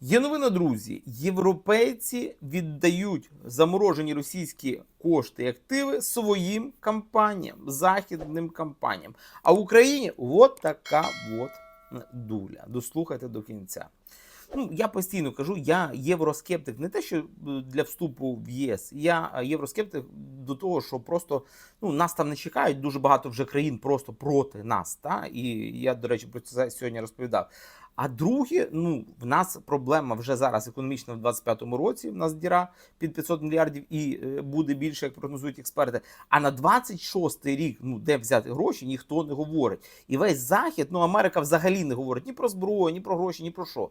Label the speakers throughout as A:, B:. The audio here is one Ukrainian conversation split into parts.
A: Є новина, друзі. Європейці віддають заморожені російські кошти і активи своїм компаніям, західним компаніям. А в Україні от така от дуля. Дослухайте до кінця. Ну, я постійно кажу, я євроскептик не те, що е, для вступу в ЄС. Я е, євроскептик до того, що просто ну нас там не чекають. Дуже багато вже країн просто проти нас. Та і я, до речі, про це сьогодні розповідав. А друге, ну в нас проблема вже зараз економічна в 25-му році. В нас діра під 500 мільярдів і е, буде більше, як прогнозують експерти. А на 26-й рік, ну де взяти гроші, ніхто не говорить. І весь захід, ну Америка взагалі не говорить ні про зброю, ні про гроші, ні про що.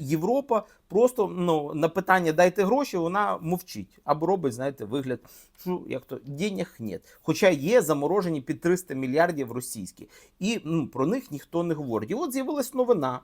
A: Європа просто ну на питання дайте гроші, вона мовчить або робить, знаєте, вигляд, що як то денег нет. Хоча є заморожені під 300 мільярдів російські, і ну, про них ніхто не говорить. І от з'явилась новина,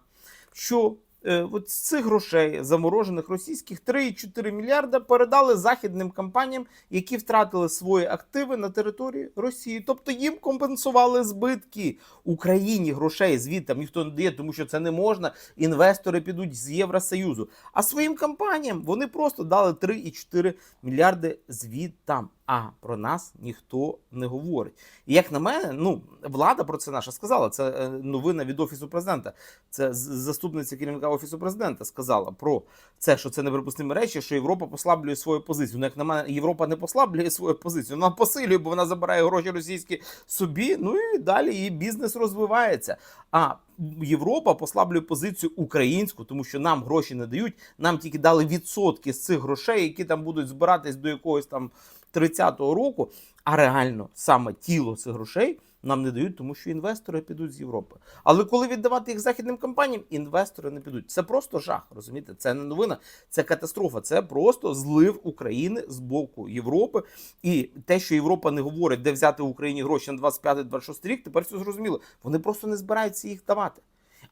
A: що от з цих грошей заморожених російських 3,4 мільярда передали західним компаніям, які втратили свої активи на території Росії. Тобто їм компенсували збитки Україні грошей звідти ніхто не дає, тому що це не можна. Інвестори підуть з Євросоюзу. А своїм компаніям вони просто дали 3,4 мільярди звідтам. А про нас ніхто не говорить. І як на мене, ну влада про це наша сказала. Це е, новина від офісу президента. Це заступниця керівника офісу президента сказала про це, що це неприпустимі речі, що Європа послаблює свою позицію. Ну, як на мене, Європа не послаблює свою позицію, вона посилює, бо вона забирає гроші російські собі. Ну і далі її бізнес розвивається. А Європа послаблює позицію українську, тому що нам гроші не дають. Нам тільки дали відсотки з цих грошей, які там будуть збиратись до якогось там 30-го року. А реально саме тіло цих грошей нам не дають, тому що інвестори підуть з Європи. Але коли віддавати їх західним компаніям, інвестори не підуть. Це просто жах. Розумієте? Це не новина, це катастрофа. Це просто злив України з боку Європи. І те, що Європа не говорить, де взяти в Україні гроші на 25-26 рік, тепер все зрозуміло. Вони просто не збираються їх давати.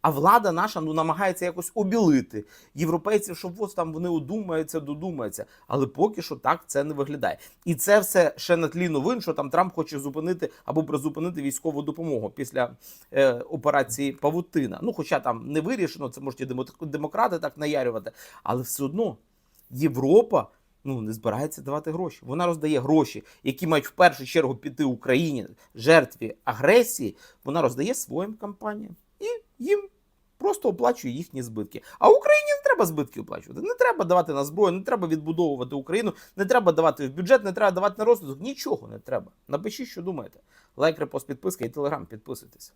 A: А влада наша ну намагається якось обілити європейців, щоб ось там вони одумаються, додумаються. Але поки що так це не виглядає. І це все ще на тлі новин, що там Трамп хоче зупинити або призупинити військову допомогу після е, операції Павутина. Ну, хоча там не вирішено, це можуть і демо- демократи так наярювати, але все одно Європа. Ну, не збирається давати гроші. Вона роздає гроші, які мають в першу чергу піти Україні жертві агресії. Вона роздає своїм компаніям і їм просто оплачує їхні збитки. А Україні не треба збитки оплачувати. Не треба давати на зброю, не треба відбудовувати Україну, не треба давати в бюджет, не треба давати на розвиток. Нічого не треба. Напишіть, що думаєте. Лайк, репост, підписка і телеграм. Підписуйтесь.